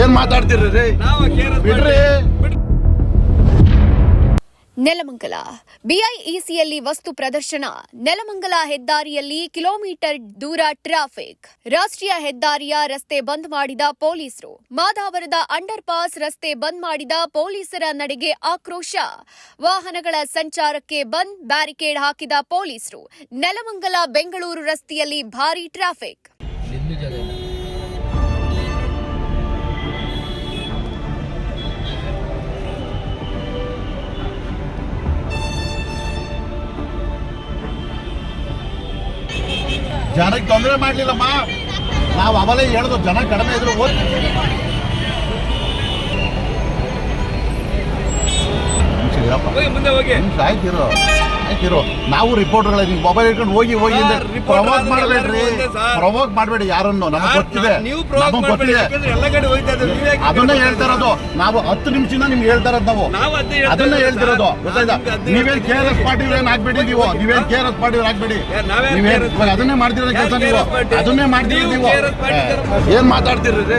ಏನ್ ಮಾತಾಡ್ತಿರ್ರಿ ಬಿಡ್ರಿ. ನೆಲಮಂಗಲ. ಬಿಐಇಸಿಯಲ್ಲಿ ವಸ್ತು ಪ್ರದರ್ಶನ. ನೆಲಮಂಗಲ ಹೆದ್ದಾರಿಯಲ್ಲಿ ಕಿಲೋಮೀಟರ್ ದೂರ ಟ್ರಾಫಿಕ್. ರಾಷ್ಟ್ರೀಯ ಹೆದ್ದಾರಿಯ ರಸ್ತೆ ಬಂದ್ ಮಾಡಿದ ಪೊಲೀಸರು. ಮಾದಾವರದ ಅಂಡರ್ ಪಾಸ್ ರಸ್ತೆ ಬಂದ್ ಮಾಡಿದ ಪೊಲೀಸರ ನಡೆಗೆ ಆಕ್ರೋಶ. ವಾಹನಗಳ ಸಂಚಾರಕ್ಕೆ ಬಂದ್ ಬ್ಯಾರಿಕೇಡ್ ಹಾಕಿದ ಪೊಲೀಸರು. ನೆಲಮಂಗಲ ಬೆಂಗಳೂರು ರಸ್ತೆಯಲ್ಲಿ ಭಾರೀ ಟ್ರಾಫಿಕ್. ಜನಕ್ಕೆ ತೊಂದರೆ ಮಾಡಲಿಲ್ಲಮ್ಮ ನಾವು ಅವಲೇ ಹೇಳುದು ಜನ ಕಡಿಮೆ ಇದ್ರು ಓದ್ ಮುಂಚೆ ಇರಪ್ಪ. ಮುಂದೆ ಹೋಗಿ. ಆಯ್ತಿರು ಆಯ್ತಿರು ನಾವು ರಿಪೋರ್ಟರ್ಗಳ ನೀವು ಮೊಬೈಲ್ ಇಟ್ಕೊಂಡು ಹೋಗಿ ಹೋಗಿ ಪ್ರಮೋಟ್ ಮಾಡ್ಬೇಡ್ರಿ. ಪ್ರವೋಕ್ ಮಾಡಬೇಡಿ ಯಾರನ್ನು ನಮಗೆ ಗೊತ್ತಿದೆ. ನಮಗೆ ಗೊತ್ತಿದೆ. ಯಾಕೆ ಹೇಳ್ತಾ ಇರೋದು. ನಾವು ಹತ್ತು ನಿಮಿಷದಿಂದ ನಿಮ್ಗೆ ಹೇಳ್ತಾ ಇರೋದು ನಾವು. ಅದನ್ನೇ ಹೇಳ್ತಿರೋದು. ಗೊತ್ತಾಯ್ತಾ? ನೀವೇನು ಕೆ ಆರ್ ಎಸ್. ಪಾರ್ಟಿ ಏನ್ ಹಾಕ್ಬೇಡಿ ನೀವು. ನೀವೇನ್ ಕೆ ಆರ್ ಎಸ್ ಪಾರ್ಟಿ ಹಾಕ್ಬೇಡಿ ನೀವೇನ್ ಅದನ್ನೇ ಮಾಡ್ತಿರೋ ಕೆಲಸ ನೀವು. ಅದನ್ನೇ ಮಾಡ್ತೀರಿ ನೀವು. ಏನ್ ಮಾತಾಡ್ತಿರ್ರಿ